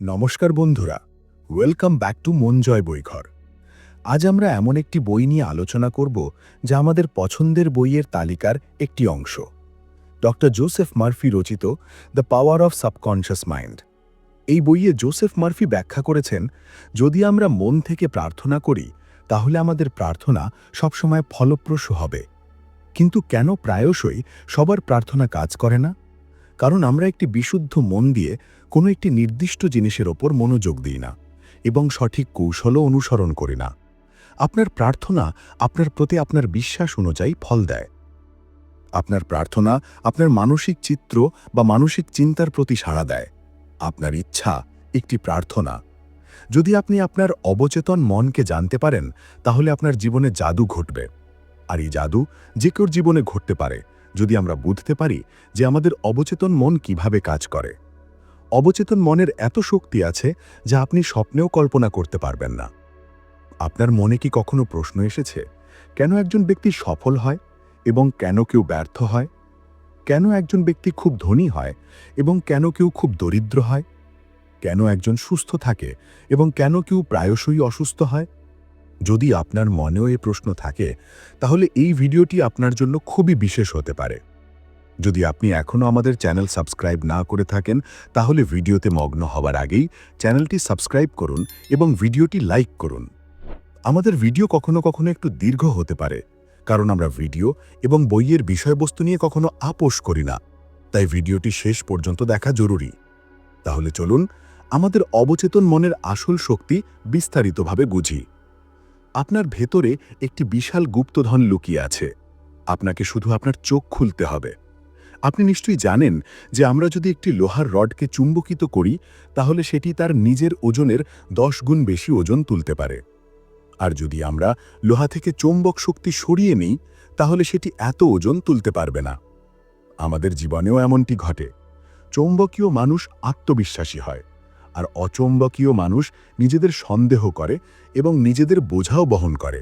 নমস্কার বন্ধুরা, welcome back to Monjoy বইঘর। আজ আমরা এমন একটি বই নিয়ে আলোচনা করব যা আমাদের পছন্দের বইয়ের তালিকার একটি অংশ। ডক্টর জোসেফ মার্ফি রচিত the power of subconscious mind. এই বইয়ে জোসেফ মার্ফি ব্যাখ্যা করেছেন, যদি আমরা মন থেকে প্রার্থনা করি, তাহলে আমাদের প্রার্থনা সবসময় ফলপ্রসূ হবে। কিন্তু কেন প্রায়শই সবার প্রার্থনা কাজ করে না? কারণ আমরা একটি বিশুদ্ধ মন দিয়ে কোনো একটি নির্দিষ্ট জিনিসের ওপর মনোযোগ দিই না এবং সঠিক কৌশলও অনুসরণ করি না। আপনার প্রার্থনা আপনার প্রতি আপনার বিশ্বাস অনুযায়ী ফল দেয়। আপনার প্রার্থনা আপনার মানসিক চিত্র বা মানসিক চিন্তার প্রতি সাড়া দেয়। আপনার ইচ্ছা একটি প্রার্থনা। যদি আপনি আপনার অবচেতন মনকে জানতে পারেন, তাহলে আপনার জীবনে জাদু ঘটবে। আর এই জাদু যে কেউর জীবনে ঘটতে পারে যদি আমরা বুঝতে পারি যে আমাদের অবচেতন মন কীভাবে কাজ করে। অবচেতন মনের এত শক্তি আছে যা আপনি স্বপ্নেও কল্পনা করতে পারবেন না। আপনার মনে কি কখনো প্রশ্ন এসেছে, কেন একজন ব্যক্তি সফল হয় এবং কেন কেউ ব্যর্থ হয়? কেন একজন ব্যক্তি খুব ধনী হয় এবং কেন কেউ খুব দরিদ্র হয়? কেন একজন সুস্থ থাকে এবং কেন কেউ প্রায়শই অসুস্থ হয়? যদি আপনার মনেও এই প্রশ্ন থাকে, তাহলে এই ভিডিওটি আপনার জন্য খুবই বিশেষ হতে পারে। যদি আপনি এখনও আমাদের চ্যানেল সাবস্ক্রাইব না করে থাকেন, তাহলে ভিডিওতে মগ্ন হবার আগেই চ্যানেলটি সাবস্ক্রাইব করুন এবং ভিডিওটি লাইক করুন। আমাদের ভিডিও কখনো কখনো একটু দীর্ঘ হতে পারে, কারণ আমরা ভিডিও এবং বইয়ের বিষয়বস্তু নিয়ে কখনো আপোষ করি না, তাই ভিডিওটি শেষ পর্যন্ত দেখা জরুরি। তাহলে চলুন, আমাদের অবচেতন মনের আসল শক্তি বিস্তারিতভাবে বুঝি। আপনার ভেতরে একটি বিশাল গুপ্তধন লুকিয়ে আছে। আপনাকে শুধু আপনার চোখ খুলতে হবে। আপনি নিশ্চয়ই জানেন যে আমরা যদি একটি লোহার রডকে চুম্বকিত করি, তাহলে সেটি তার নিজের ওজনের দশ গুণ বেশি ওজন তুলতে পারে। আর যদি আমরা লোহা থেকে চৌম্বক শক্তি সরিয়ে নিই, তাহলে সেটি এত ওজন তুলতে পারবে না। আমাদের জীবনেও এমনটি ঘটে। চৌম্বকীয় মানুষ আত্মবিশ্বাসী হয়। আর অচম্বকীয় মানুষ নিজেদের সন্দেহ করে এবং নিজেদের বোঝাও বহন করে।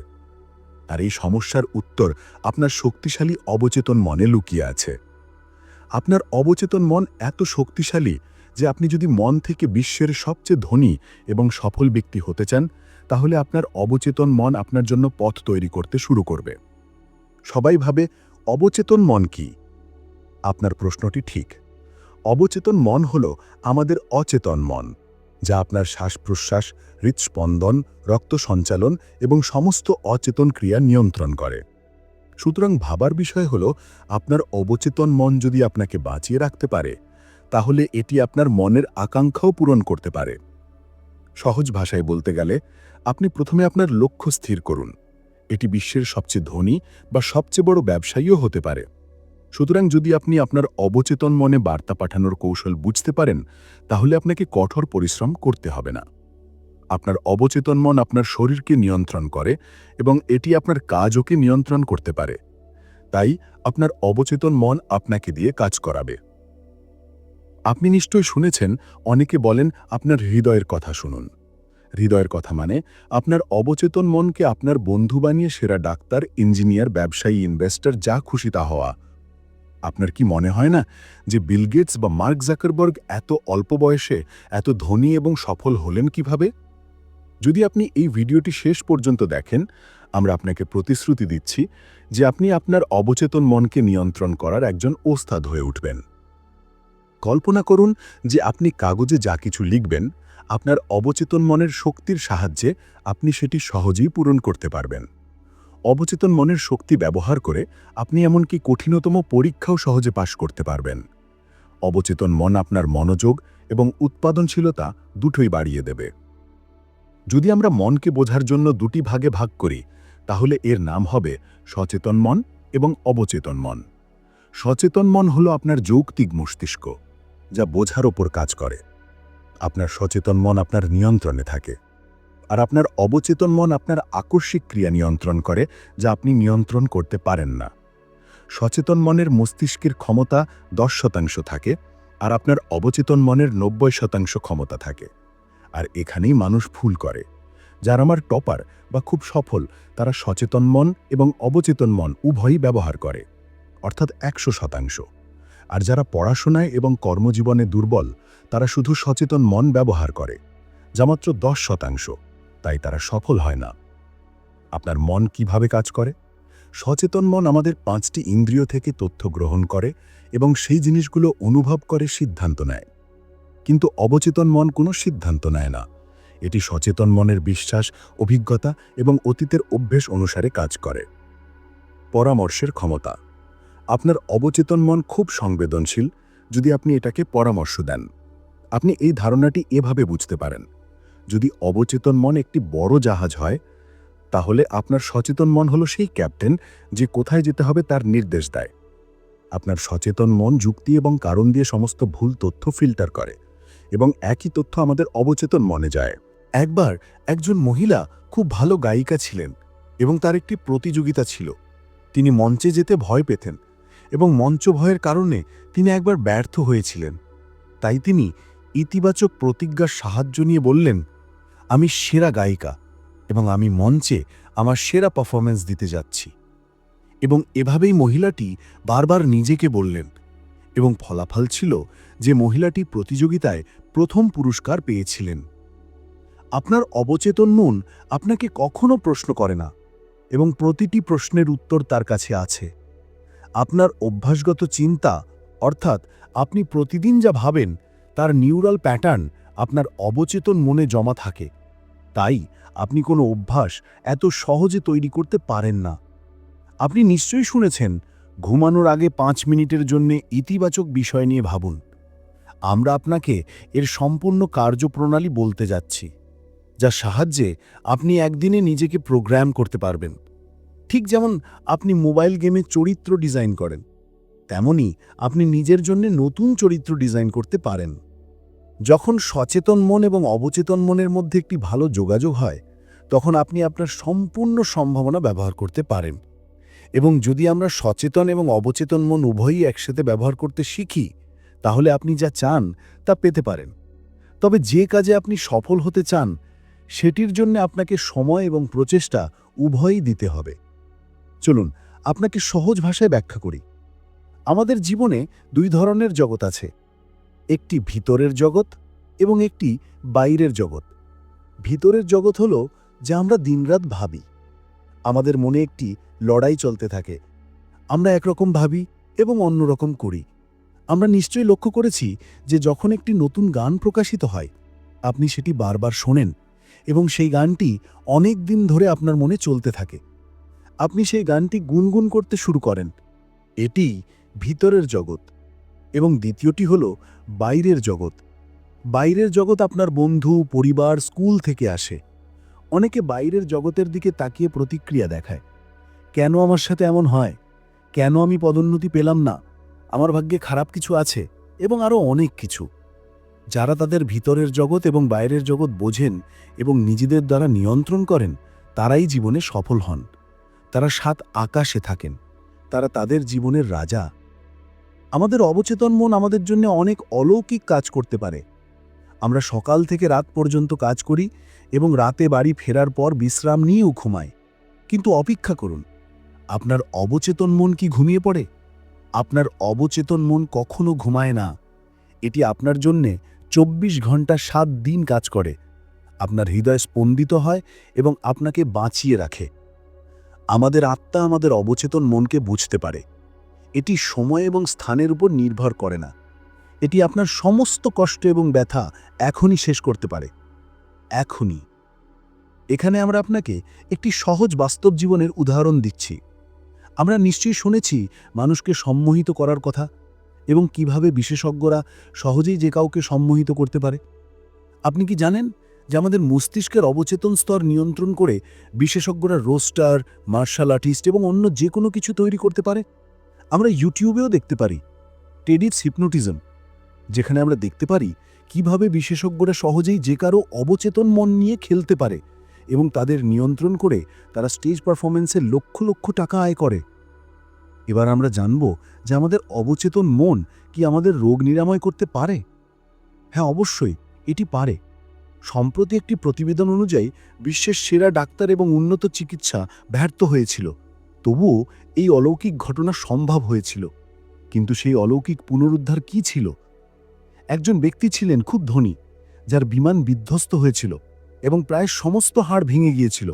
আর এই সমস্যার উত্তর আপনার শক্তিশালী অবচেতন মনে লুকিয়ে আছে। আপনার অবচেতন মন এত শক্তিশালী যে আপনি যদি মন থেকে বিশ্বের সবচেয়ে ধনী এবং সফল ব্যক্তি হতে চান, তাহলে আপনার অবচেতন মন আপনার জন্য পথ তৈরি করতে শুরু করবে। সবাই ভাবে, অবচেতন মন কি? আপনার প্রশ্নটি ঠিক। অবচেতন মন হল আমাদের অচেতন মন। যা আপনার শ্বাস প্রশ্বাস হৃৎস্পন্দন রক্ত সঞ্চালন এবং সমস্ত অচেতন ক্রিয়া নিয়ন্ত্রণ করে। সুতরাং ভাবার বিষয় হল, আপনার অবচেতন মন যদি আপনাকে বাঁচিয়ে রাখতে পারে, তাহলে এটি আপনার মনের আকাঙ্ক্ষাও পূরণ করতে পারে। সহজ ভাষায় বলতে গেলে, আপনি প্রথমে আপনার লক্ষ্য স্থির করুন। এটি বিশ্বের সবচেয়ে ধনী বা সবচেয়ে বড় ব্যবসায়ীও হতে পারে। সুতরাং যদি আপনি আপনার অবচেতন মনে বার্তা পাঠানোর কৌশল বুঝতে পারেন, তাহলে আপনাকে কঠোর পরিশ্রম করতে হবে না। আপনার অবচেতন মন আপনার শরীরকে নিয়ন্ত্রণ করে এবং এটি আপনার কাজকে নিয়ন্ত্রণ করতে পারে। তাই আপনার অবচেতন মন আপনাকে দিয়ে কাজ করাবে। আপনি নিশ্চয় শুনেছেন, অনেকে বলেন আপনার হৃদয়ের কথা শুনুন। হৃদয়ের কথা মানে আপনার অবচেতন মনকে আপনার বন্ধু বানিয়ে সেরা ডাক্তার, ইঞ্জিনিয়ার, ব্যবসায়ী, ইনভেস্টর যা খুশি তা হওয়া। আপনার কি মনে হয় না যে বিল গেটস বা মার্ক জাকারবর্গ এত অল্প বয়সে এত ধনী এবং সফল হলেন কীভাবে? যদি আপনি এই ভিডিওটি শেষ পর্যন্ত দেখেন, আমরা আপনাকে প্রতিশ্রুতি দিচ্ছি যে আপনি আপনার অবচেতন মনকে নিয়ন্ত্রণ করার একজন ওস্তাদ হয়ে উঠবেন। কল্পনা করুন যে আপনি কাগজে যা কিছু লিখবেন, আপনার অবচেতন মনের শক্তির সাহায্যে আপনি সেটি সহজেই পূরণ করতে পারবেন। অবচেতন মনের শক্তি ব্যবহার করে আপনি এমনকি কঠিনতম পরীক্ষাও সহজে পাশ করতে পারবেন। অবচেতন মন আপনার মনোযোগ এবং উৎপাদনশীলতা দুটোই বাড়িয়ে দেবে। যদি আমরা মনকে বোঝার জন্য দুটি ভাগে ভাগ করি, তাহলে এর নাম হবে সচেতন মন এবং অবচেতন মন। সচেতন মন হলো আপনার যৌক্তিক মস্তিষ্ক, যা বোঝার ওপর কাজ করে। আপনার সচেতন মন আপনার নিয়ন্ত্রণে থাকে। আর আপনার অবচেতন মন আপনার আকস্মিক ক্রিয়া নিয়ন্ত্রণ করে, যা আপনি নিয়ন্ত্রণ করতে পারেন না। সচেতন মনের মস্তিষ্কের ক্ষমতা দশ শতাংশ থাকে, আর আপনার অবচেতন মনের নব্বই শতাংশ ক্ষমতা থাকে। আর এখানেই মানুষ ভুল করে। যারা আমার টপার বা খুব সফল, তারা সচেতন মন এবং অবচেতন মন উভয়ই ব্যবহার করে, অর্থাৎ একশো শতাংশ। আর যারা পড়াশোনায় এবং কর্মজীবনে দুর্বল, তারা শুধু সচেতন মন ব্যবহার করে, যা মাত্র দশ শতাংশ। তাই তারা সফল হয় না। আপনার মন কীভাবে কাজ করে? সচেতন মন আমাদের পাঁচটি ইন্দ্রিয় থেকে তথ্য গ্রহণ করে এবং সেই জিনিসগুলো অনুভব করে সিদ্ধান্ত নেয়। কিন্তু অবচেতন মন কোনো সিদ্ধান্ত নেয় না। এটি সচেতন মনের বিশ্বাস, অভিজ্ঞতা এবং অতীতের অভ্যেস অনুসারে কাজ করে। পরামর্শের ক্ষমতা। আপনার অবচেতন মন খুব সংবেদনশীল, যদি আপনি এটাকে পরামর্শ দেন। আপনি এই ধারণাটি এভাবে বুঝতে পারেন। যদি অবচেতন মন একটি বড় জাহাজ হয়, তাহলে আপনার সচেতন মন হলো সেই ক্যাপ্টেন যে কোথায় যেতে হবে তার নির্দেশ দেয়। আপনার সচেতন মন যুক্তি এবং কারণ দিয়ে সমস্ত ভুল তথ্য ফিল্টার করে এবং একই তথ্য আমাদের অবচেতন মনে যায়। একবার একজন মহিলা খুব ভালো গায়িকা ছিলেন এবং তার একটি প্রতিযোগিতা ছিল। তিনি মঞ্চে যেতে ভয় পেতেন এবং মঞ্চ ভয়ের কারণে তিনি একবার ব্যর্থ হয়েছিলেন। তাই তিনি ইতিবাচক প্রতিজ্ঞার সাহায্য নিয়ে বললেন আমি সেরা গায়িকা এবং আমি মঞ্চে আমার সেরা পারফরমেন্স দিতে যাচ্ছি। এবং এভাবেই মহিলাটি বারবার নিজেকে বললেন এবং ফলাফল ছিল যে মহিলাটি প্রতিযোগিতায় প্রথম পুরস্কার পেয়েছিলেন। আপনার অবচেতন মন আপনাকে কখনো প্রশ্ন করে না এবং প্রতিটি প্রশ্নের উত্তর তার কাছে আছে। আপনার অভ্যাসগত চিন্তা অর্থাৎ আপনি প্রতিদিন যা ভাবেন তার নিউরাল প্যাটার্ন আপনার অবচেতন মনে জমা থাকে। তাই আপনি কোনো অভ্যাস এত সহজে তৈরি করতে পারেন না। আপনি নিশ্চয়ই শুনেছেন, ঘুমানোর আগে পাঁচ মিনিটের জন্য ইতিবাচক বিষয় নিয়ে ভাবুন। আমরা আপনাকে এর সম্পূর্ণ কার্যপ্রণালী বলতে যাচ্ছি, যার সাহায্যে আপনি একদিনে নিজেকে প্রোগ্রাম করতে পারবেন। ঠিক যেমন আপনি মোবাইল গেমে চরিত্র ডিজাইন করেন তেমনি আপনি নিজের জন্য নতুন চরিত্র ডিজাইন করতে পারেন। যখন সচেতন মন এবং অবচেতন মনের মধ্যে একটি ভালো যোগাযোগ হয়, তখন আপনি আপনার সম্পূর্ণ সম্ভাবনা ব্যবহার করতে পারেন। এবং যদি আমরা সচেতন এবং অবচেতন মন উভয়ই একসাথে ব্যবহার করতে শিখি, তাহলে আপনি যা চান তা পেতে পারেন। তবে যে কাজে আপনি সফল হতে চান, সেটির জন্য আপনাকে সময় এবং প্রচেষ্টা উভয়ই দিতে হবে। চলুন, আপনাকে সহজ ভাষায় ব্যাখ্যা করি। আমাদের জীবনে দুই ধরনের জগৎ আছে। একটি ভিতরের জগৎ এবং একটি বাইরের জগৎ। ভিতরের জগৎ হলো যা আমরা দিনরাত ভাবি। আমাদের মনে একটি লড়াই চলতে থাকে। আমরা একরকম ভাবি এবং অন্যরকম করি। আমরা নিশ্চয়ই লক্ষ্য করেছি যে যখন একটি নতুন গান প্রকাশিত হয়, আপনি সেটি বারবার শোনেন এবং সেই গানটি অনেক দিন ধরে আপনার মনে চলতে থাকে। আপনি সেই গানটি গুনগুন করতে শুরু করেন। এটি ভিতরের জগৎ। এবং দ্বিতীয়টি হল বাইরের জগৎ। বাইরের জগৎ আপনার বন্ধু, পরিবার, স্কুল থেকে আসে। অনেকে বাইরের জগতের দিকে তাকিয়ে প্রতিক্রিয়া দেখায়। কেন আমার সাথে এমন হয়? কেন আমি পদোন্নতি পেলাম না? আমার ভাগ্যে খারাপ কিছু আছে এবং আরও অনেক কিছু। যারা তাদের ভিতরের জগৎ এবং বাইরের জগৎ বোঝেন এবং নিজেদের দ্বারা নিয়ন্ত্রণ করেন, তারাই জীবনে সফল হন। তারা সাত আকাশে থাকেন। তারা তাদের জীবনের রাজা। আমাদের অবচেতন মন আমাদের জন্য অনেক অলৌকিক কাজ করতে পারে। আমরা সকাল থেকে রাত পর্যন্ত কাজ করি এবং রাতে বাড়ি ফেরার পর বিশ্রাম নিয়েও ঘুমাই। কিন্তু অপেক্ষা করুন, আপনার অবচেতন মন কি ঘুমিয়ে পড়ে? আপনার অবচেতন মন কখনো ঘুমায় না। এটি আপনার জন্যে চব্বিশ ঘণ্টা সাত দিন কাজ করে। আপনার হৃদয় স্পন্দিত হয় এবং আপনাকে বাঁচিয়ে রাখে। আমাদের আত্মা আমাদের অবচেতন মনকে বুঝতে পারে। এটি সময় এবং স্থানের উপর নির্ভর করে না। এটি আপনার সমস্ত কষ্ট এবং ব্যথা এখনই শেষ করতে পারে। এখনই। এখানে আমরা আপনাকে একটি সহজ বাস্তব জীবনের উদাহরণ দিচ্ছি। আমরা নিশ্চয়ই শুনেছি মানুষকে সম্মোহিত করার কথা এবং কীভাবে বিশেষজ্ঞরা সহজেই যে কাউকে সম্মোহিত করতে পারে। আপনি কি জানেন যে আমাদের মস্তিষ্কের অবচেতন স্তর নিয়ন্ত্রণ করে বিশেষজ্ঞরা রোস্টার, মার্শাল আর্টিস্ট এবং অন্য যে কোনো কিছু তৈরি করতে পারে? আমরা ইউটিউবেও দেখতে পারি। টেডিটস হিপনোটিজম যেখানে আমরা দেখতে পারি কীভাবে বিশেষজ্ঞরা সহজেই যে কারও অবচেতন মন নিয়ে খেলতে পারে এবং তাদের নিয়ন্ত্রণ করে তারা স্টেজ পারফরমেন্সে লক্ষ লক্ষ টাকা আয় করে। এবার আমরা জানব যে আমাদের অবচেতন মন কি আমাদের রোগ নিরাময় করতে পারে? হ্যাঁ অবশ্যই, এটি পারে। সম্প্রতি একটি প্রতিবেদন অনুযায়ী বিশ্বের সেরা ডাক্তার এবং উন্নত চিকিৎসা ব্যর্থ হয়েছিল। তবুও এই অলৌকিক ঘটনা সম্ভব হয়েছিল, কিন্তু সেই অলৌকিক পুনরুদ্ধার কি ছিল? একজন ব্যক্তি ছিলেন খুব ধনী, যার বিমান বিধ্বস্ত হয়েছিল এবং প্রায় সমস্ত হাড় ভেঙে গিয়েছিল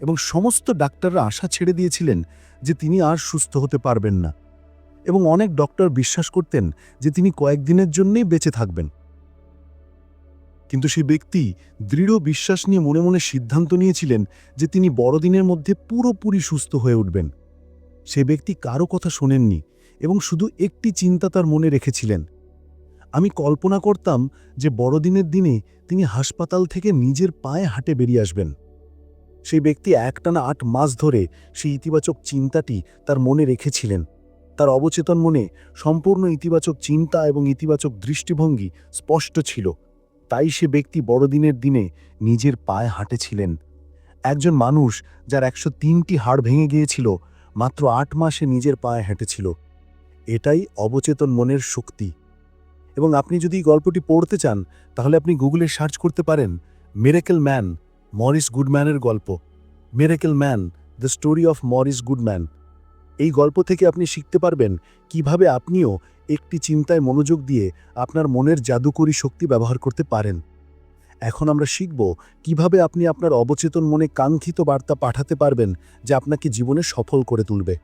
এবং সমস্ত ডাক্তাররা আশা ছেড়ে দিয়েছিলেন যে তিনি আর সুস্থ হতে পারবেন না এবং অনেক ডক্টর বিশ্বাস করতেন যে তিনি কয়েকদিনের জন্যই বেঁচে থাকবেন। কিন্তু সেই ব্যক্তি দৃঢ় বিশ্বাস নিয়ে মনে মনে সিদ্ধান্ত নিয়েছিলেন যে তিনি বড়দিনের মধ্যে পুরোপুরি সুস্থ হয়ে উঠবেন। সে ব্যক্তি কারও কথা শোনেননি এবং শুধু একটি চিন্তা তার মনে রেখেছিলেন। আমি কল্পনা করতাম যে বড়দিনের দিনে তিনি হাসপাতাল থেকে নিজের পায়ে হাঁটে বেরিয়ে আসবেন। সেই ব্যক্তি একটানা আট মাস ধরে সেই ইতিবাচক চিন্তাটি তার মনে রেখেছিলেন। তার অবচেতন মনে সম্পূর্ণ ইতিবাচক চিন্তা এবং ইতিবাচক দৃষ্টিভঙ্গি স্পষ্ট ছিল। তাই সে ব্যক্তি বড়দিনের দিনে নিজের পায়ে হাঁটেছিলেন। একজন মানুষ যার একশো তিনটি হাড় ভেঙে গিয়েছিল মাত্র আট মাসে নিজের পায়ে হেঁটেছিল। এটাই অবচেতন মনের শক্তি। এবং আপনি যদি গল্পটি পড়তে চান, তাহলে আপনি গুগলে সার্চ করতে পারেন মেরেকেল ম্যান মরিস গুডম্যানের গল্প। Miracle man the story of Maurice Goodman. এই গল্প থেকে আপনি শিখতে পারবেন কীভাবে আপনিও একটি চিন্তায় মনোযোগ দিয়ে আপনার মনের জাদুকরী শক্তি ব্যবহার করতে পারেন। এখন আমরা শিখব কীভাবে আপনি আপনার অবচেতন মনে কাঙ্ক্ষিত বার্তা পাঠাতে পারবেন যা আপনাকে জীবনে সফল করে তুলবে।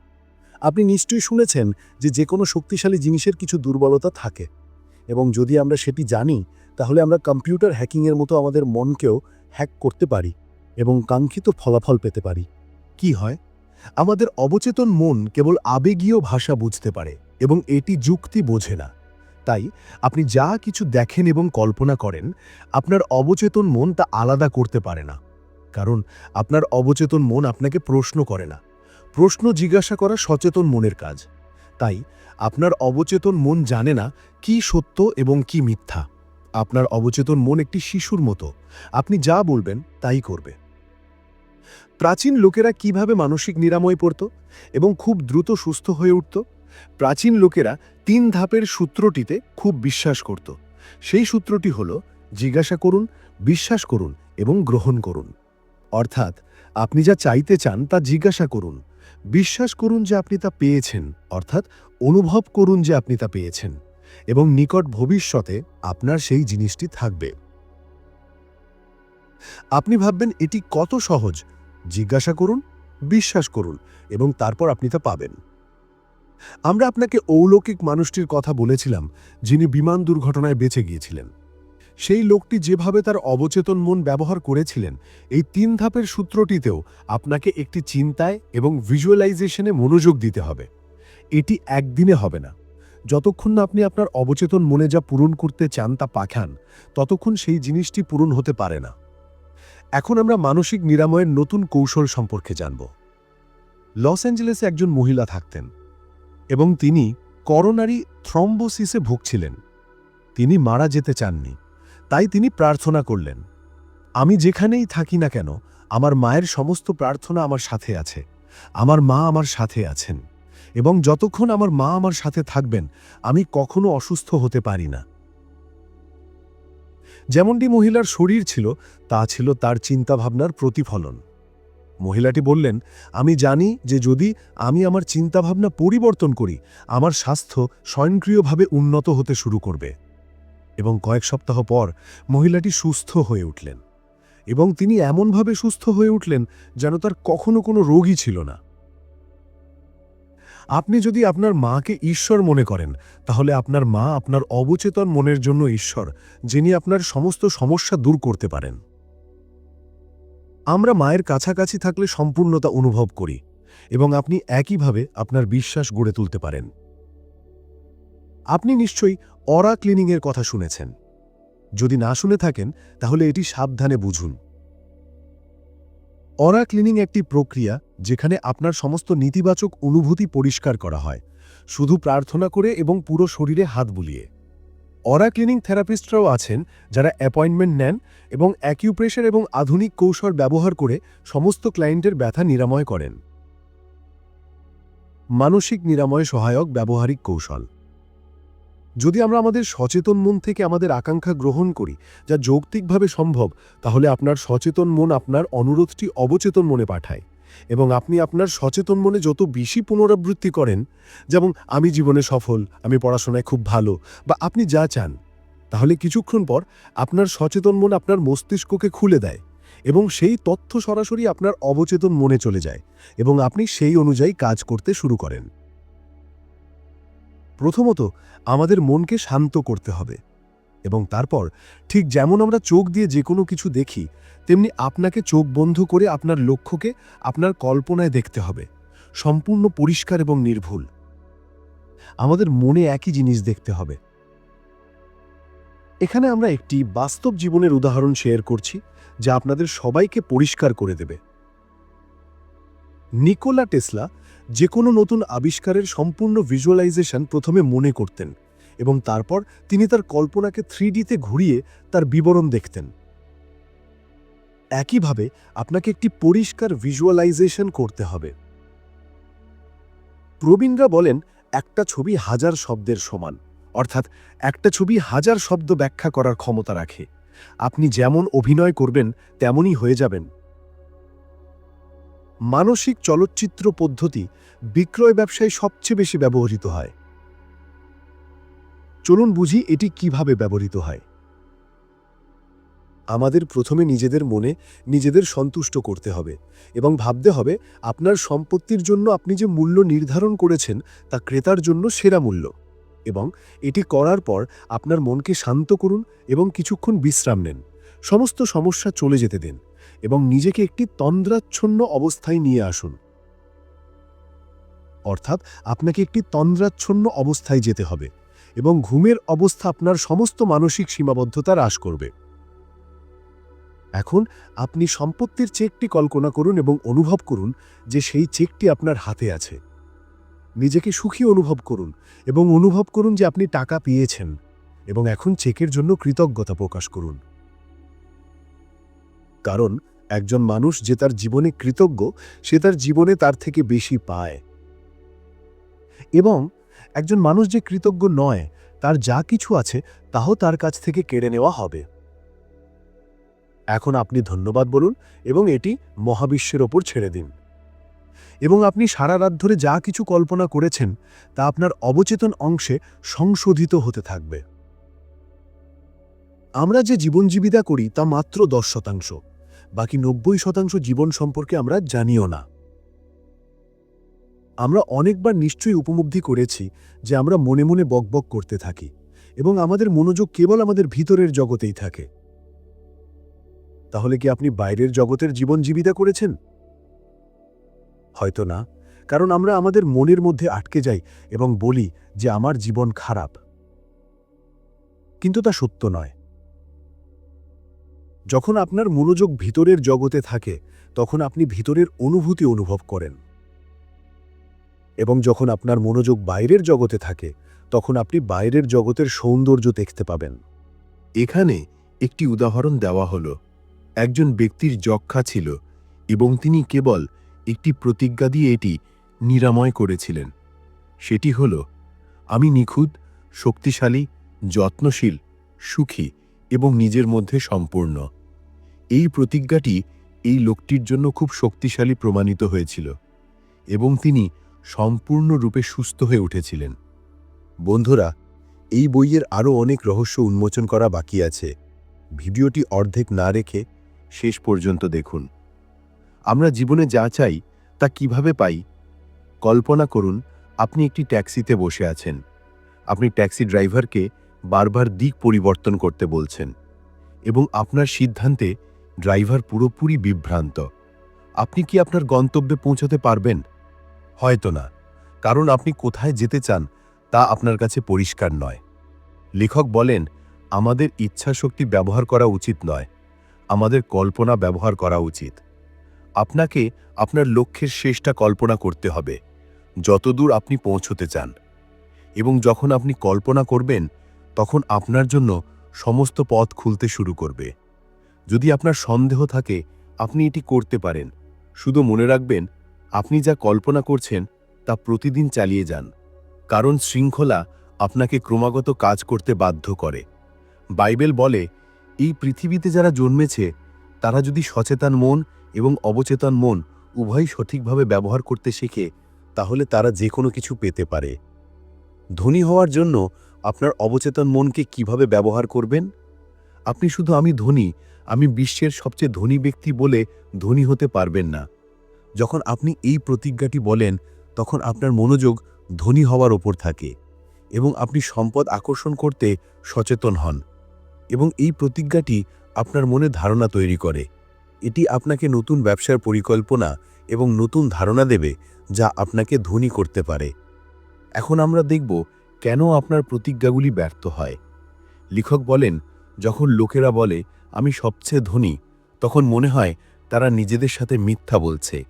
আপনি নিশ্চয়ই শুনেছেন যে যে কোনো শক্তিশালী জিনিসের কিছু দুর্বলতা থাকে এবং যদি আমরা সেটি জানি, তাহলে আমরা কম্পিউটার হ্যাকিংয়ের মতো আমাদের মনকেও হ্যাক করতে পারি এবং কাঙ্ক্ষিত ফলাফল পেতে পারি। কি হয়? আমাদের অবচেতন মন কেবল আবেগীয় ভাষা বুঝতে পারে এবং এটি যুক্তি বোঝে না। তাই আপনি যা কিছু দেখেন এবং কল্পনা করেন, আপনার অবচেতন মন তা আলাদা করতে পারে না। কারণ আপনার অবচেতন মন আপনাকে প্রশ্ন করে না। প্রশ্ন জিজ্ঞাসা করা সচেতন মনের কাজ। তাই আপনার অবচেতন মন জানে না কি সত্য এবং কি মিথ্যা। আপনার অবচেতন মন একটি শিশুর মতো। আপনি যা বলবেন তাই করবে। প্রাচীন লোকেরা কীভাবে মানসিক নিরাময় পড়ত এবং খুব দ্রুত সুস্থ হয়ে উঠত? প্রাচীন লোকেরা তিন ধাপের সূত্রটিতে খুব বিশ্বাস করত। সেই সূত্রটি হল, জিজ্ঞাসা করুন, বিশ্বাস করুন এবং গ্রহণ করুন। অর্থাৎ, আপনি যা চাইতে চান তা জিজ্ঞাসা করুন। বিশ্বাস করুন যে আপনি তা পেয়েছেন, অর্থাৎ অনুভব করুন যে আপনি তা পেয়েছেন এবং নিকট ভবিষ্যতে আপনার সেই জিনিসটি থাকবে। আপনি ভাববেন, এটি কত সহজ। জিজ্ঞাসা করুন, বিশ্বাস করুন এবং তারপর আপনি তা পাবেন। আমরা আপনাকে অলৌকিক মানুষটির কথা বলেছিলাম, যিনি বিমান দুর্ঘটনায় বেঁচে গিয়েছিলেন। সেই লোকটি যেভাবে তার অবচেতন মন ব্যবহার করেছিলেন, এই তিন ধাপের সূত্রটিতেও আপনাকে একটি চিন্তায় এবং ভিজুয়ালাইজেশনে মনোযোগ দিতে হবে। এটি একদিনে হবে না। যতক্ষণ না আপনি আপনার অবচেতন মনে যা পূরণ করতে চান তা পাখান ততক্ষণ সেই জিনিসটি পূরণ হতে পারে না। এখন আমরা মানসিক নিরাময়ের নতুন কৌশল সম্পর্কে জানব। লস অ্যাঞ্জেলেসে একজন মহিলা থাকতেন। এবং তিনি করোনারি থ্রম্বোসিসে ভুগছিলেন। তিনি মারা যেতে চাননি। তাই তিনি প্রার্থনা করলেন, আমি যেখানেই থাকি না কেন, আমার মায়ের সমস্ত প্রার্থনা আমার সাথে আছে। আমার মা আমার সাথে আছেন। এবং যতক্ষণ আমার মা আমার সাথে থাকবেন, আমি কখনো অসুস্থ হতে পারি না। যেমনটি মহিলার শরীর ছিল, তা ছিল তার চিন্তাভাবনার প্রতিফলন। মহিলাটি বললেন, আমি জানি যে যদি আমি আমার চিন্তাভাবনা পরিবর্তন করি, আমার স্বাস্থ্য স্বয়ংক্রিয়ভাবে উন্নত হতে শুরু করবে। এবং কয়েক সপ্তাহ পর মহিলাটি সুস্থ হয়ে উঠলেন এবং তিনি এমনভাবে সুস্থ হয়ে উঠলেন যেন তার কখনো কোনো রোগই ছিল না। আপনি যদি আপনার মাকে ঈশ্বর মনে করেন, তাহলে আপনার মা আপনার অবচেতন মনের জন্য ঈশ্বর, যিনি আপনার সমস্ত সমস্যা দূর করতে পারেন। আমরা মায়ের কাছাকাছি থাকলে সম্পূর্ণতা অনুভব করি এবং আপনি একইভাবে আপনার বিশ্বাস গড়ে তুলতে পারেন। আপনি নিশ্চয়ই অরা ক্লিনিংয়ের কথা শুনেছেন। যদি না শুনে থাকেন, তাহলে এটি সাবধানে বুঝুন। অরা ক্লিনিং একটি প্রক্রিয়া যেখানে আপনার সমস্ত নেতিবাচক অনুভূতি পরিষ্কার করা হয়। শুধু প্রার্থনা করে এবং পুরো শরীরে হাত বুলিয়ে। অরা ক্লিনিং থেরাপিস্টরাও আছেন যারা অ্যাপয়েন্টমেন্ট নেন এবং অ্যাকিউপ্রেশার এবং আধুনিক কৌশল ব্যবহার করে সমস্ত ক্লায়েন্টের ব্যথা নিরাময় করেন। মানসিক নিরাময় সহায়ক ব্যবহারিক কৌশল। যদি আমরা আমাদের সচেতন মন থেকে আমাদের আকাঙ্ক্ষা গ্রহণ করি, যা যৌক্তিকভাবে সম্ভব, তাহলে আপনার সচেতন মন আপনার অনুরোধটি অবচেতন মনে পাঠায়। এবং আপনি আপনার সচেতন মনে যত বেশি পুনরাবৃত্তি করেন, যেমন, আমি জীবনে সফল, আমি পড়াশোনায় খুব ভালো বা আপনি যা চান তাহলে কিছুক্ষণ পর আপনার সচেতন মন আপনার মস্তিষ্ককে খুলে দেয় এবং সেই তথ্য সরাসরি আপনার অবচেতন মনে চলে যায় এবং আপনি সেই অনুযায়ী কাজ করতে শুরু করেন। প্রথমত, আমাদের মনকে শান্ত করতে হবে এবং তারপর, ঠিক যেমন আমরা চোখ দিয়ে যে কোনো কিছু দেখি তেমনি আপনাকে চোখ বন্ধ করে আপনার লক্ষ্যকে আপনার কল্পনায় দেখতে হবে। সম্পূর্ণ পরিষ্কার এবং নির্ভুল। আমাদের মনে একই জিনিস দেখতে হবে। এখানে আমরা একটি বাস্তব জীবনের উদাহরণ শেয়ার করছি, যা আপনাদের সবাইকে পরিষ্কার করে দেবে। নিকোলা টেসলা যে কোনো নতুন আবিষ্কারের সম্পূর্ণ ভিজুয়ালাইজেশন প্রথমে মনে করতেন এবং তারপর তিনি তার কল্পনাকে থ্রি ঘুরিয়ে তার বিবরণ দেখতেন। একইভাবে আপনাকে একটি পরিষ্কার ভিজুয়ালাইজেশন করতে হবে। প্রবীণরা বলেন, একটা ছবি হাজার শব্দের সমান, অর্থাৎ একটা ছবি হাজার শব্দ ব্যাখ্যা করার ক্ষমতা রাখে। আপনি যেমন অভিনয় করবেন, তেমনই হয়ে যাবেন। মানসিক চলচ্চিত্র পদ্ধতি বিক্রয় ব্যবসায় সবচেয়ে বেশি ব্যবহৃত হয়। চলুন বুঝি এটি কীভাবে ব্যবহৃত হয়। আমাদের প্রথমে নিজেদের মনে নিজেদের সন্তুষ্ট করতে হবে এবং ভাবতে হবে আপনার সম্পত্তির জন্য আপনি যে মূল্য নির্ধারণ করেছেন তা ক্রেতার জন্য সেরা মূল্য। এবং এটি করার পর আপনার মনকে শান্ত করুন এবং কিছুক্ষণ বিশ্রাম নেন। সমস্ত সমস্যা চলে যেতে দিন এবং নিজেকে একটি তন্দ্রাচ্ছন্ন অবস্থায় নিয়ে আসুন। অর্থাৎ আপনাকে একটি তন্দ্রাচ্ছন্ন অবস্থায় যেতে হবে এবং ঘুমের অবস্থা আপনার সমস্ত মানসিক সীমাবদ্ধতা হ্রাস করবে। এখন আপনি সম্পত্তির চেকটি কল্পনা করুন এবং অনুভব করুন যে সেই চেকটি আপনার হাতে আছে। নিজেকে সুখী অনুভব করুন এবং অনুভব করুন যে আপনি টাকা পেয়েছেন এবং এখন চেকের জন্য কৃতজ্ঞতা প্রকাশ করুন। কারণ একজন মানুষ যে তার জীবনে কৃতজ্ঞ, সে তার জীবনে তার থেকে বেশি পায়। এবং একজন মানুষ যে কৃতজ্ঞ নয়, তার যা কিছু আছে, তাও তার কাছ থেকে কেড়ে নেওয়া হবে। এখন আপনি ধন্যবাদ বলুন এবং এটি মহাবিশ্বের ওপর ছেড়ে দিন। এবং আপনি সারা রাত ধরে যা কিছু কল্পনা করেছেন, তা আপনার অবচেতন অংশে সংশোধিত হতে থাকবে। আমরা যে জীবনজীবিতা করি, তা মাত্র দশ শতাংশ। বাকি নব্বই শতাংশ জীবন সম্পর্কে আমরা জানিও না। আমরা অনেকবার নিশ্চয়ই উপলব্ধি করেছি যে আমরা মনে মনে বকবক করতে থাকি এবং আমাদের মনোযোগ কেবল আমাদের ভিতরের জগতেই থাকে। তাহলে কি আপনি বাইরের জগতের জীবন জীবিতা করেছেন? হয়তো না, কারণ আমরা আমাদের মনের মধ্যে আটকে যাই এবং বলি যে আমার জীবন খারাপ। কিন্তু তা সত্য নয়। যখন আপনার মনোযোগ ভিতরের জগতে থাকে, তখন আপনি ভিতরের অনুভূতি অনুভব করেন। এবং যখন আপনার মনোযোগ বাইরের জগতে থাকে, তখন আপনি বাইরের জগতের সৌন্দর্য দেখতে পাবেন। এখানে একটি উদাহরণ দেওয়া হলো। একজন ব্যক্তির যক্ষা ছিল এবং তিনি কেবল একটি প্রতিজ্ঞা দিয়ে এটি নিরাময় করেছিলেন। সেটি হল, আমি নিখুঁত, শক্তিশালী, যত্নশীল, সুখী এবং নিজের মধ্যে সম্পূর্ণ। এই প্রতিজ্ঞাটি এই লোকটির জন্য খুব শক্তিশালী প্রমাণিত হয়েছিল এবং তিনি সম্পূর্ণরূপে সুস্থ হয়ে উঠেছিলেন। বন্ধুরা, এই বইয়ের আরও অনেক রহস্য উন্মোচন করা বাকি আছে। ভিডিওটি অর্ধেক না রেখে শেষ পর্যন্ত দেখুন। আমরা জীবনে যা চাই, তা কীভাবে পাই? কল্পনা করুন, আপনি একটি ট্যাক্সিতে বসে আছেন। আপনি ট্যাক্সি ড্রাইভারকে বারবার দিক পরিবর্তন করতে বলছেন এবং আপনার সিদ্ধান্তে ড্রাইভার পুরোপুরি বিভ্রান্ত। আপনি কি আপনার গন্তব্যে পৌঁছতে পারবেন? হয়তো না। কারণ আপনি কোথায় যেতে চান, তা আপনার কাছে পরিষ্কার নয়। লেখক বলেন, আমাদের ইচ্ছাশক্তি ব্যবহার করা উচিত নয়। আমাদের কল্পনা ব্যবহার করা উচিত। আপনাকে আপনার লক্ষ্যের শেষটা কল্পনা করতে হবে, যতদূর আপনি পৌঁছতে চান। এবং যখন আপনি কল্পনা করবেন, তখন আপনার জন্য সমস্ত পথ খুলতে শুরু করবে। যদি আপনার সন্দেহ থাকে, আপনি এটি করতে পারেন। শুধু মনে রাখবেন, আপনি যা কল্পনা করছেন, তা প্রতিদিন চালিয়ে যান। কারণ শৃঙ্খলা আপনাকে ক্রমাগত কাজ করতে বাধ্য করে। বাইবেল বলে এই পৃথিবীতে যারা জন্মেছে, তারা যদি সচেতন মন এবং অবচেতন মন উভয় সঠিকভাবে ব্যবহার করতে শেখে, তাহলে তারা যে কোনো কিছু পেতে পারে। ধনী হওয়ার জন্য আপনার অবচেতন মনকে কীভাবে ব্যবহার করবেন? আপনি শুধু আমি ধনী, আমি বিশ্বের সবচেয়ে ধনী ব্যক্তি বলে ধনী হতে পারবেন না। যখন আপনি এই প্রতিজ্ঞাটি বলেন, তখন আপনার মনোযোগ ধনী হওয়ার ওপর থাকে এবং আপনি সম্পদ আকর্ষণ করতে সচেতন হন। এবং এই প্রতিজ্ঞাটি আপনার মনে ধারণা তৈরি করে। এটি আপনাকে নতুন ব্যবসার পরিকল্পনা এবং নতুন ধারণা দেবে যা আপনাকে ধনী করতে পারে। এখন আমরা দেখব কেন আপনার প্রতিজ্ঞাগুলি ব্যর্থ হয়। লেখক বলেন, যখন লোকেরা বলে, আমি সবচেয়ে ধনী, তখন মনে হয় তারা নিজেদের সাথে মিথ্যা বলছে।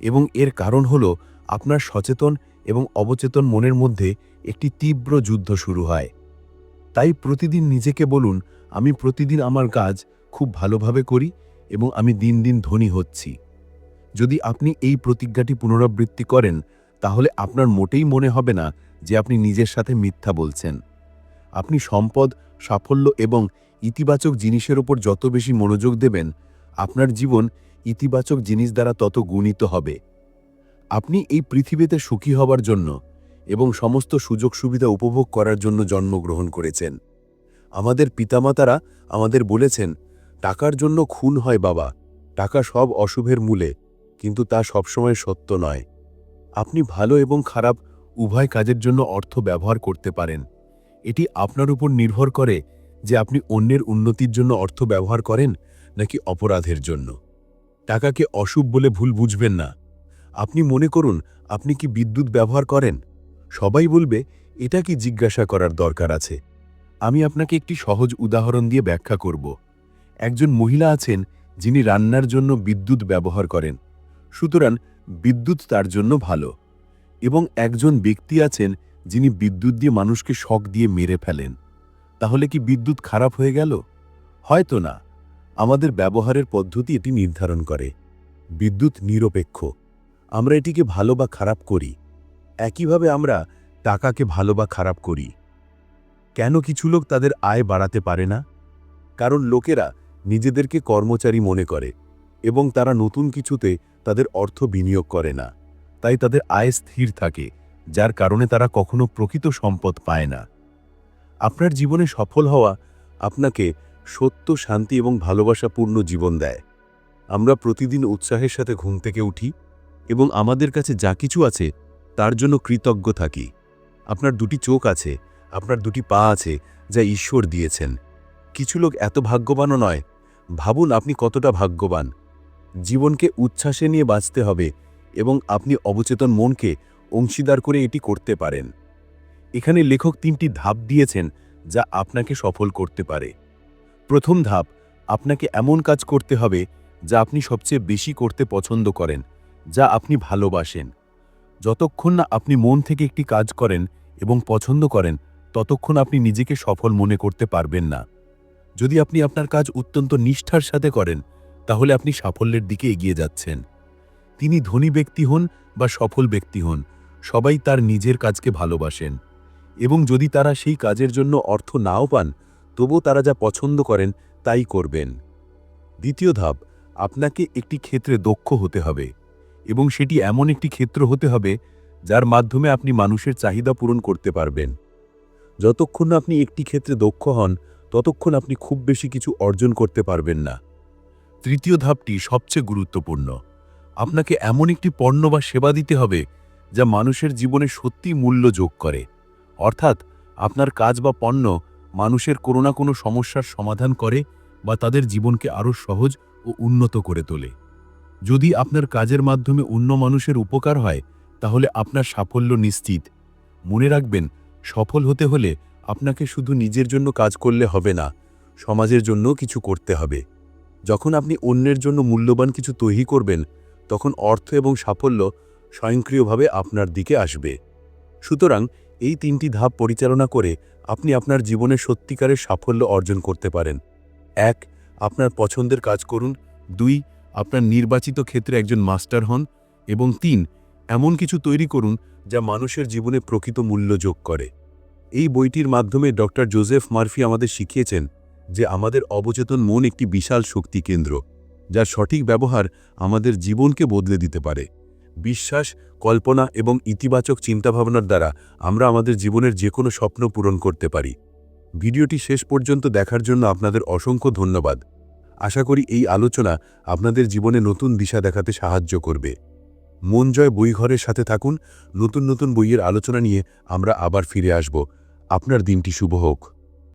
এবং এর কারণ হল আপনার সচেতন এবং অবচেতন মনের মধ্যে একটি তীব্র যুদ্ধ শুরু হয়। তাই প্রতিদিন নিজেকে বলুন, আমি প্রতিদিন আমার কাজ খুব ভালোভাবে করি এবং আমি দিন দিন ধনী হচ্ছি। যদি আপনি এই প্রতিজ্ঞাটি পুনরাবৃত্তি করেন, তাহলে আপনার মোটেই মনে হবে না যে আপনি নিজের সাথে মিথ্যা বলছেন। আপনি সম্পদ, সাফল্য এবং ইতিবাচক জিনিসের ওপর যত বেশি মনোযোগ দেবেন, আপনার জীবন ইতিবাচক জিনিস দ্বারা তত গুণিত হবে। আপনি এই পৃথিবীতে সুখী হবার জন্য এবং সমস্ত সুযোগ সুবিধা উপভোগ করার জন্য জন্মগ্রহণ করেছেন। আমাদের পিতামাতারা আমাদের বলেছেন, টাকার জন্য খুন হয় বাবা, টাকা সব অশুভের মূলে, কিন্তু তা সবসময় সত্য নয়। আপনি ভালো এবং খারাপ উভয় কাজের জন্য অর্থ ব্যবহার করতে পারেন। এটি আপনার উপর নির্ভর করে যে আপনি অন্যের উন্নতির জন্য অর্থ ব্যবহার করেন নাকি অপরাধের জন্য। টাকাকে অশুভ বলে ভুল বুঝবেন না। আপনি মনে করুন, আপনি কি বিদ্যুৎ ব্যবহার করেন? সবাই বলবে, এটা কি জিজ্ঞাসা করার দরকার আছে? আমি আপনাকে একটি সহজ উদাহরণ দিয়ে ব্যাখ্যা করব। একজন মহিলা আছেন যিনি রান্নার জন্য বিদ্যুৎ ব্যবহার করেন। সুতরাং বিদ্যুৎ তার জন্য ভালো। এবং একজন ব্যক্তি আছেন যিনি বিদ্যুৎ দিয়ে মানুষকে শক দিয়ে মেরে ফেলেন। তাহলে কি বিদ্যুৎ খারাপ হয়ে গেল? হয়তো না। আমাদের ব্যবহারের পদ্ধতি এটি নির্ধারণ করে। বিদ্যুৎ নিরপেক্ষ। আমরা এটিকে ভালো বা খারাপ করি। একইভাবে আমরা টাকাকে ভালো বা খারাপ করি। কেন কিছু লোক তাদের আয় বাড়াতে পারে না? কারণ লোকেরা নিজেদেরকে কর্মচারী মনে করে এবং তারা নতুন কিছুতে তাদের অর্থ বিনিয়োগ করে না। তাই তাদের আয় স্থির থাকে, যার কারণে তারা কখনো প্রকৃত সম্পদ পায় না। আপনার জীবনে সফল হওয়া আপনাকে সত্য, শান্তি এবং ভালোবাসাপূর্ণ জীবন দেয়। আমরা প্রতিদিন উৎসাহের সাথে ঘুম থেকে উঠি এবং আমাদের কাছে যা কিছু আছে তার জন্য কৃতজ্ঞ থাকি। আপনার দুটি চোখ আছে, আপনার দুটি পা আছে যা ঈশ্বর দিয়েছেন। কিছু লোক এত ভাগ্যবানও নয়। ভাবুন আপনি কতটা ভাগ্যবান। জীবনকে উচ্ছ্বাসে নিয়ে বাঁচতে হবে এবং আপনি অবচেতন মনকে অংশীদার করে এটি করতে পারেন। এখানে লেখক তিনটি ধাপ দিয়েছেন যা আপনাকে সফল করতে পারে। প্রথম ধাপ, আপনাকে এমন কাজ করতে হবে যা আপনি সবচেয়ে বেশি করতে পছন্দ করেন, যা আপনি ভালোবাসেন। যতক্ষণ না আপনি মন থেকে একটি কাজ করেন এবং পছন্দ করেন, ততক্ষণ আপনি নিজেকে সফল মনে করতে পারবেন না। যদি আপনি আপনার কাজ অত্যন্ত নিষ্ঠার সাথে করেন, তাহলে আপনি সাফল্যের দিকে এগিয়ে যাচ্ছেন। তিনি ধনী ব্যক্তি হন বা সফল ব্যক্তি হন, সবাই তার নিজের কাজকে ভালোবাসেন। এবং যদি তারা সেই কাজের জন্য অর্থ নাও পান, তবুও তারা যা পছন্দ করেন, তাই করবেন। দ্বিতীয় ধাপ, আপনাকে একটি ক্ষেত্রে দক্ষ হতে হবে। এবং সেটি এমন একটি ক্ষেত্র হতে হবে যার মাধ্যমে আপনি মানুষের চাহিদা পূরণ করতে পারবেন। যতক্ষণ না আপনি একটি ক্ষেত্রে দক্ষ হন, ততক্ষণ আপনি খুব বেশি কিছু অর্জন করতে পারবেন না। তৃতীয় ধাপটি সবচেয়ে গুরুত্বপূর্ণ। আপনাকে এমন একটি পণ্য বা সেবা দিতে হবে যা মানুষের জীবনে সত্যি মূল্য যোগ করে। অর্থাৎ আপনার কাজ বা পণ্য মানুষের কোনো না কোনো সমস্যার সমাধান করে বা তাদের জীবনকে আরও সহজ ও উন্নত করে তোলে। যদি আপনার কাজের মাধ্যমে অন্য মানুষের উপকার হয়, তাহলে আপনার সাফল্য নিশ্চিত। মনে রাখবেন, সফল হতে হলে আপনাকে শুধু নিজের জন্য কাজ করলে হবে না, সমাজের জন্য কিছু করতে হবে। যখন আপনি অন্যের জন্য মূল্যবান কিছু তৈরি করবেন, তখন অর্থ এবং সাফল্য স্বয়ংক্রিয়ভাবে আপনার দিকে আসবে। সুতরাং এই তিনটি ধাপ পরিচালনা করে আপনি আপনার জীবনে সত্যিকারের সাফল্য অর্জন করতে পারেন। এক, আপনার পছন্দের কাজ করুন। দুই আপনার নির্বাচিত ক্ষেত্রে একজন মাস্টার হন এবং তিন, এমন কিছু তৈরি করুন যা মানুষের জীবনে প্রকৃত মূল্য যোগ করে। এই বইটির মাধ্যমে ডক্টর জোসেফ মার্ফি আমাদের শিখিয়েছেন যে আমাদের অবচেতন মন একটি বিশাল শক্তি কেন্দ্র, যার সঠিক ব্যবহার আমাদের জীবনকে বদলে দিতে পারে। বিশ্বাস, কল্পনা এবং ইতিবাচক চিন্তাভাবনার দ্বারা আমরা আমাদের জীবনের যে কোনো স্বপ্ন পূরণ করতে পারি। ভিডিওটি শেষ পর্যন্ত দেখার জন্য আপনাদের অসংখ্য ধন্যবাদ। আশা করি এই আলোচনা আপনাদের জীবনে নতুন দিশা দেখাতে সাহায্য করবে। মন জয় বইঘরের সাথে থাকুন, নতুন নতুন বইয়ের আলোচনা নিয়ে আমরা আবার ফিরে আসব। আপনার দিনটি শুভ হোক।